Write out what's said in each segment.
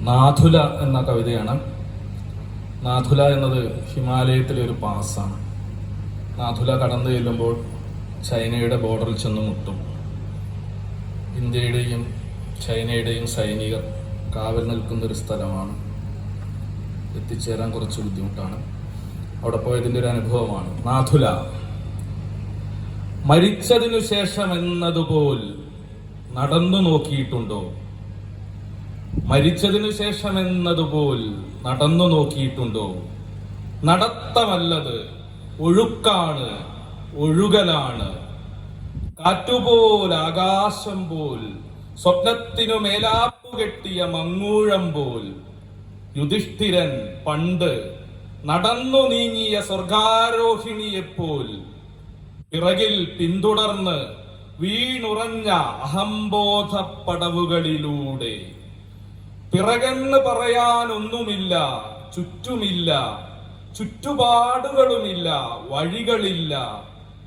നാഥുല എന്ന കവിതയാണ്. നാഥുല എന്നത് ഹിമാലയത്തിലെ ഒരു പാസ്സാണ് നാഥുല കടന്നു ചെല്ലുമ്പോൾ ചൈനയുടെ ബോർഡറിൽ ചെന്ന് മുട്ടും. ഇന്ത്യയുടെയും ചൈനയുടെയും സൈനികർ കാവൽ നിൽക്കുന്ന ഒരു സ്ഥലമാണ്. എത്തിച്ചേരാൻ കുറച്ച് ബുദ്ധിമുട്ടാണ്. അവിടെ പോയതിന്റെ ഒരു അനുഭവമാണ്. നാഥുല മരിച്ചതിനു ശേഷം എന്നതുപോൽ നടന്നു നോക്കിയിട്ടുണ്ടോ? മരിച്ചതിനു ശേഷം എന്നതുപോൽ നടന്നു നോക്കിയിട്ടുണ്ടോ? നടത്തമല്ലത് ഒഴുക്കാണ് ഒഴുകലാണ്. കാറ്റുപോൽ ആകാശം പോൽ സ്വപ്നത്തിനു മേലാപ്പു കെട്ടിയ മങ്ങൂഴം പോൽ. യുധിഷ്ഠിരൻ പണ്ട് നടന്നു നീങ്ങിയ സ്വർഗാരോഹിണിയെപ്പോൽ പിറകിൽ പിന്തുടർന്ന് വീണുറഞ്ഞ അഹംബോധ പടവുകളിലൂടെ പിറകെന്ന് പറയാനൊന്നുമില്ല ചുറ്റുമില്ല ചുറ്റുപാടുകളുമില്ല വഴികളില്ല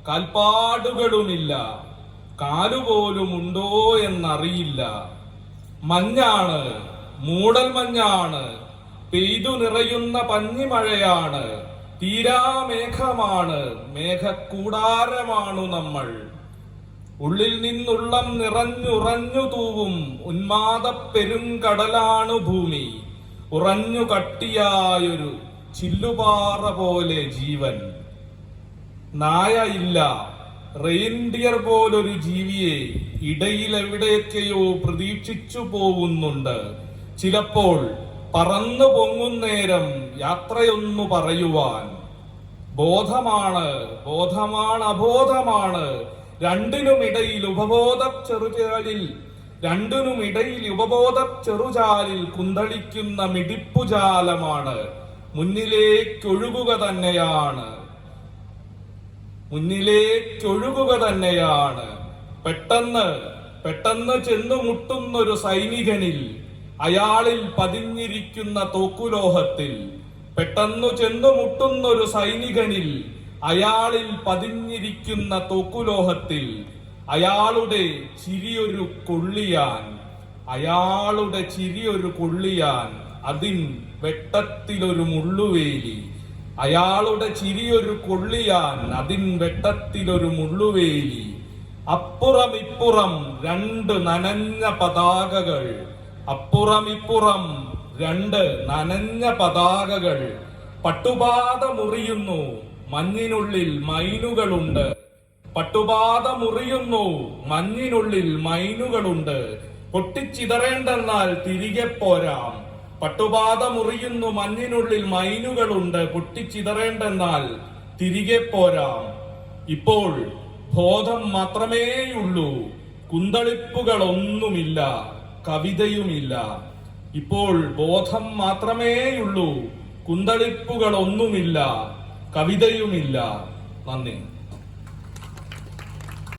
കാൽപ്പാടുകളുമില്ല കാലുപോലും ഉണ്ടോ എന്നറിയില്ല. മഞ്ഞാണ് മൂടൽ മഞ്ഞാണ് പെയ്തു നിറയുന്ന പഞ്ഞിമഴയാണ് തീരാമേഘമാണ് മേഘക്കൂടാരമാണു നമ്മൾ. ഉള്ളിൽ നിന്നുള്ളം നിറഞ്ഞുറഞ്ഞു തൂവും ഉന്മാദ പെരുങ്കടലാണു ഭൂമി. ഉറഞ്ഞു കട്ടിയായൊരു ചില്ലുപാറ പോലെ ജീവൻ. നായ ഇല്ല റെയിൻഡിയർ പോലൊരു ജീവിയെ ഇടയിൽ എവിടെയൊക്കെയോ പ്രതീക്ഷിച്ചു പോകുന്നുണ്ട് ചിലപ്പോൾ പറന്നു പൊങ്ങുന്നേരം യാത്രയൊന്നു പറയുവാൻ. ബോധമാണ് ബോധമാണ് അബോധമാണ്. രണ്ടിനുമിടയിൽ ഉപബോധ ചെറുചാലിൽ രണ്ടിനുമിടയിൽ ഉപബോധ ചെറുചാലിൽ കുന്തളിക്കുന്ന മിടിപ്പുജാലമാണ് മുന്നിലേക്കൊഴുകുക തന്നെയാണ്. മുന്നിലേക്കൊഴുകുക തന്നെയാണ്. പെട്ടെന്ന് പെട്ടെന്ന് ചെന്നു മുട്ടുന്നൊരു സൈനികനിൽ അയാളിൽ പതിഞ്ഞിരിക്കുന്ന തോക്കുലോഹത്തിൽ പെട്ടെന്നു ചെന്നു മുട്ടുന്നൊരു സൈനികനിൽ അയാളിൽ പതിഞ്ഞിരിക്കുന്ന തോക്കുലോഹത്തിൽ അയാളുടെ ചിരിയൊരു കൊള്ളിയാൻ അയാളുടെ ചിരിയൊരു കൊള്ളിയാൻ അതിൻ വെട്ടത്തിലൊരു മുള്ളുവേലി. അയാളുടെ ചിരിയൊരു കൊള്ളിയാൻ അതിൻ വെട്ടത്തിലൊരു മുള്ളുവേലി. അപ്പുറം ഇപ്പുറം രണ്ട് നനഞ്ഞ പതാകകൾ. അപ്പുറം ഇപ്പുറം രണ്ട് നനഞ്ഞ പതാകകൾ. പട്ടുപാത മുറിയുന്നു. മഞ്ഞിനുള്ളിൽ മൈനുകളുണ്ട്. പട്ടുപാത മുറിയുന്നു മഞ്ഞിനുള്ളിൽ മൈനുകളുണ്ട്. പൊട്ടിച്ചിതറേണ്ടെന്നാൽ തിരികെ പോരാം. പട്ടുപാത മുറിയുന്നു മഞ്ഞിനുള്ളിൽ മൈനുകളുണ്ട്. പൊട്ടിച്ചിതറേണ്ടെന്നാൽ തിരികെ പോരാം. ഇപ്പോൾ ബോധം മാത്രമേയുള്ളൂ. കുന്തളിപ്പുകളൊന്നുമില്ല കവിതയുമില്ല. ഇപ്പോൾ ബോധം മാത്രമേയുള്ളൂ. കുന്തളിപ്പുകളൊന്നുമില്ല കവിതയുമില്ല. നന്ദി.